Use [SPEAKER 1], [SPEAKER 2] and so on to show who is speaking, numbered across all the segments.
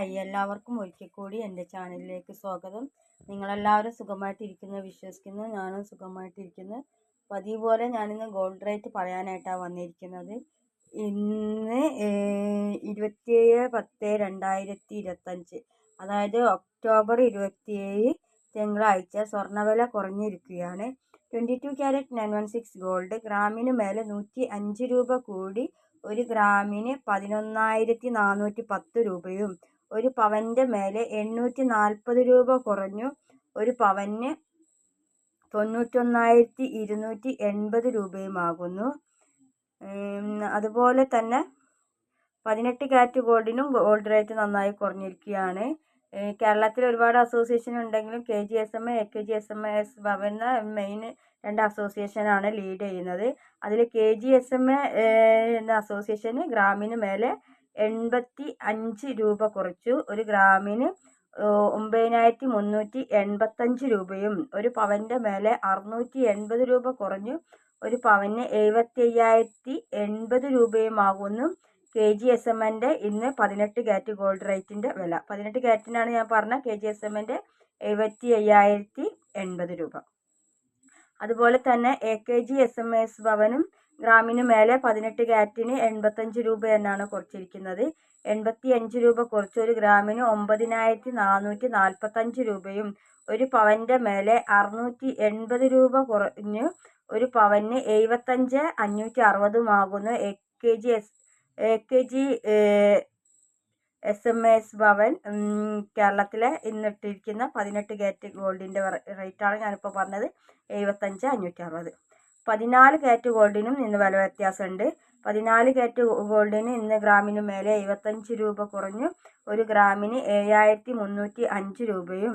[SPEAKER 1] Hi എല്ലാവർക്കും ഒരിക്കൽ കൂടി എന്റെ ചാനലിലേക്ക് സ്വാഗതം. നിങ്ങളെല്ലാവരും സുഖമായിട്ടിരിക്കുന്നു വിശ്വസിക്കുന്നു. ഞാനും സുഖമായിട്ടിരിക്കുന്നു. പതിവ് പോലെ ഞാനിന്ന് ഗോൾഡ് റേറ്റ് പറയാനായിട്ടാണ് വന്നിരിക്കുന്നത്. ഇന്ന് ഇരുപത്തിയേഴ് പത്ത് രണ്ടായിരത്തി ഇരുപത്തഞ്ച്. അതായത് ഒക്ടോബർ ഇരുപത്തിയേഴ് തിങ്കളാഴ്ച സ്വർണവില കുറഞ്ഞിരിക്കുകയാണ്. Twenty two carat nine one six gold. ഗ്രാമിന് മേലെ നൂറ്റി അഞ്ച് രൂപ കൂടി. ഒരു ഗ്രാമിന് പതിനൊന്നായിരത്തി നാനൂറ്റി പത്ത് രൂപയും. ഒരു പവന്റെ മേലെ എണ്ണൂറ്റി നാൽപ്പത് രൂപ കുറഞ്ഞു. ഒരു പവന് തൊണ്ണൂറ്റൊന്നായിരത്തി ഇരുന്നൂറ്റി എൺപത് രൂപയുമാകുന്നു അതുപോലെ തന്നെ പതിനെട്ട് കാറ്റ് ഗോൾഡിനും ഗോൾഡ് റേറ്റ് നന്നായി കുറഞ്ഞിരിക്കുകയാണ്. കേരളത്തിൽ ഒരുപാട് അസോസിയേഷൻ ഉണ്ടെങ്കിലും K G S M A K G S M S Bhavan main രണ്ട് അസോസിയേഷനാണ് ലീഡ് ചെയ്യുന്നത്. അതിൽ K G S M A എന്ന അസോസിയേഷന് ഗ്രാമിന് മേലെ എൺപത്തി അഞ്ച് രൂപ കുറച്ചു. ഒരു ഗ്രാമിന് ഒമ്പതിനായിരത്തി മുന്നൂറ്റി എൺപത്തഞ്ച് രൂപയും ഒരു പവന്റെ മേലെ അറുന്നൂറ്റി എൺപത് രൂപ കുറഞ്ഞു. ഒരു പവന് എഴുപത്തി അയ്യായിരത്തി എൺപത് രൂപയുമാകുന്നു. കെ ജി എസ് എമ്മിന്റെ ഇന്ന് പതിനെട്ട് കാറ്റ് ഗോൾഡ് റേറ്റിന്റെ വില. പതിനെട്ട് കാറ്റിനാണ് ഞാൻ പറഞ്ഞ കെ ജി എസ് എമ്മിന്റെ എഴുപത്തി അയ്യായിരത്തി എൺപത് രൂപ. അതുപോലെ തന്നെ A K G S M S ഭവനും ഗ്രാമിന് മേലെ പതിനെട്ട് കാറ്റിന് എൺപത്തഞ്ച് രൂപ എന്നാണ് കുറച്ചിരിക്കുന്നത്. എൺപത്തി അഞ്ച് രൂപ കുറച്ച് ഒരു ഗ്രാമിന് ഒമ്പതിനായിരത്തി നാനൂറ്റി നാൽപ്പത്തഞ്ച് രൂപയും ഒരു പവന്റെ മേലെ അറുന്നൂറ്റി എൺപത് രൂപ കുറഞ്ഞ് ഒരു പവന് എഴുപത്തഞ്ച് അഞ്ഞൂറ്റി അറുപതുമാകുന്നു A K G S A K G S M S Bhavan കേരളത്തിലെ ഇന്നിട്ടിരിക്കുന്ന പതിനെട്ട് കാറ്റ് ഗോൾഡിന്റെ റേറ്റാണ് ഞാനിപ്പോൾ പറഞ്ഞത്. എഴുപത്തഞ്ച് അഞ്ഞൂറ്റി അറുപത്. പതിനാല് കാറ്റ് ഗോൾഡിനും ഇന്ന് വില വ്യത്യാസമുണ്ട്. പതിനാല് കാറ്റ് ഗോൾഡിന് ഇന്ന് ഗ്രാമിന് മേലെ എഴുപത്തഞ്ച് രൂപ കുറഞ്ഞു. ഒരു ഗ്രാമിന് ഏഴായിരത്തി മുന്നൂറ്റി അഞ്ച് രൂപയും.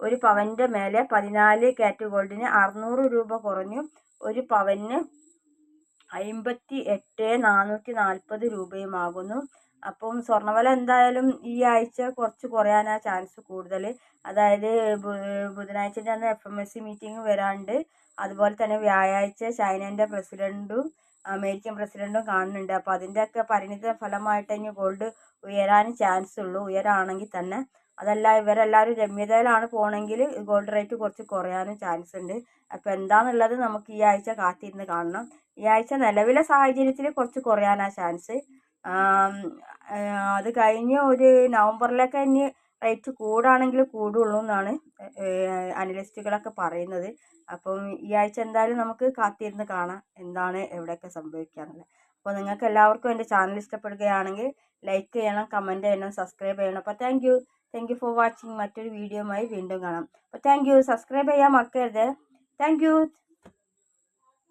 [SPEAKER 1] ഒരു പവന്റെ മേലെ പതിനാല് കാറ്റ് ഗോൾഡിന് അറുന്നൂറ് രൂപ കുറഞ്ഞു. ഒരു പവന് അമ്പത്തി എട്ട് നാനൂറ്റി നാൽപ്പത് രൂപയുമാകുന്നു. അപ്പം സ്വർണവില എന്തായാലും ഈ ആഴ്ച കുറച്ച് കുറയാനാണ് ചാൻസ് കൂടുതൽ അതായത് ബുധനാഴ്ച തന്നെ F M S C meeting വരാനുണ്ട് അതുപോലെ തന്നെ വ്യാഴാഴ്ച ചൈനേന്റെ പ്രസിഡന്റും അമേരിക്കൻ പ്രസിഡന്റും കാണുന്നുണ്ട്. അപ്പോൾ അതിന്റെയൊക്കെ പരിണിത ഫലമായിട്ട് ഇനി ഗോൾഡ് ഉയരാൻ ചാൻസ് ഉള്ളൂ. ഉയരാണെങ്കിൽ തന്നെ അതല്ല ഇവരെല്ലാവരും രമ്യതയിലാണ് പോകണമെങ്കിൽ ഗോൾഡ് റേറ്റ് കുറച്ച് കുറയാനും ചാൻസ് ഉണ്ട്. അപ്പോൾ എന്താണെന്നുള്ളത് നമുക്ക് ഈ ആഴ്ച കാത്തിരുന്ന് കാണണം. ഈ ആഴ്ച നിലവിലെ സാഹചര്യത്തിൽ കുറച്ച് കുറയാനാണ് ചാൻസ് അത് കഴിഞ്ഞ് ഒരു നവംബറിലൊക്കെ ഇനി റേറ്റ് കൂടാണെങ്കിൽ കൂടുള്ളൂ എന്നാണ് അനലിസ്റ്റുകളൊക്കെ പറയുന്നത്. അപ്പം ഈ ആഴ്ച എന്തായാലും നമുക്ക് കാത്തിരുന്ന് കാണാം എന്താണ് എവിടെയൊക്കെ സംഭവിക്കുക എന്നുള്ളത് അപ്പോൾ നിങ്ങൾക്ക് എല്ലാവർക്കും എന്റെ ചാനൽ ഇഷ്ടപ്പെടുകയാണെങ്കിൽ ലൈക്ക് ചെയ്യണം കമന്റ് ചെയ്യണം സബ്സ്ക്രൈബ് ചെയ്യണം. അപ്പോൾ thank you thank you for watching മറ്റൊരു വീഡിയോയുമായി വീണ്ടും കാണാം. അപ്പോൾ താങ്ക് യു സബ്സ്ക്രൈബ് ചെയ്യാൻ മറക്കരുത്. Thank you